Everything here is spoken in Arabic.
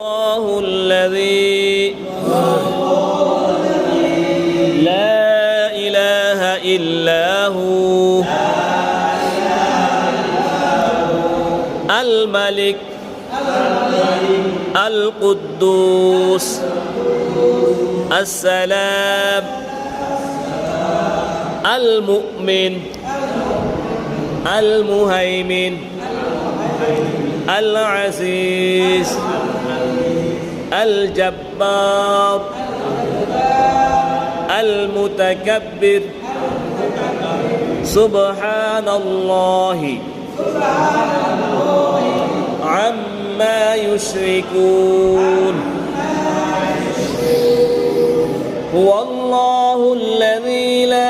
الله الذي لا إله إلا هو. الملك القدوس السلام المؤمن المهيمن العزيز الجبار المتكبر. سبحان الله عما يشركون. هو الله الذي لا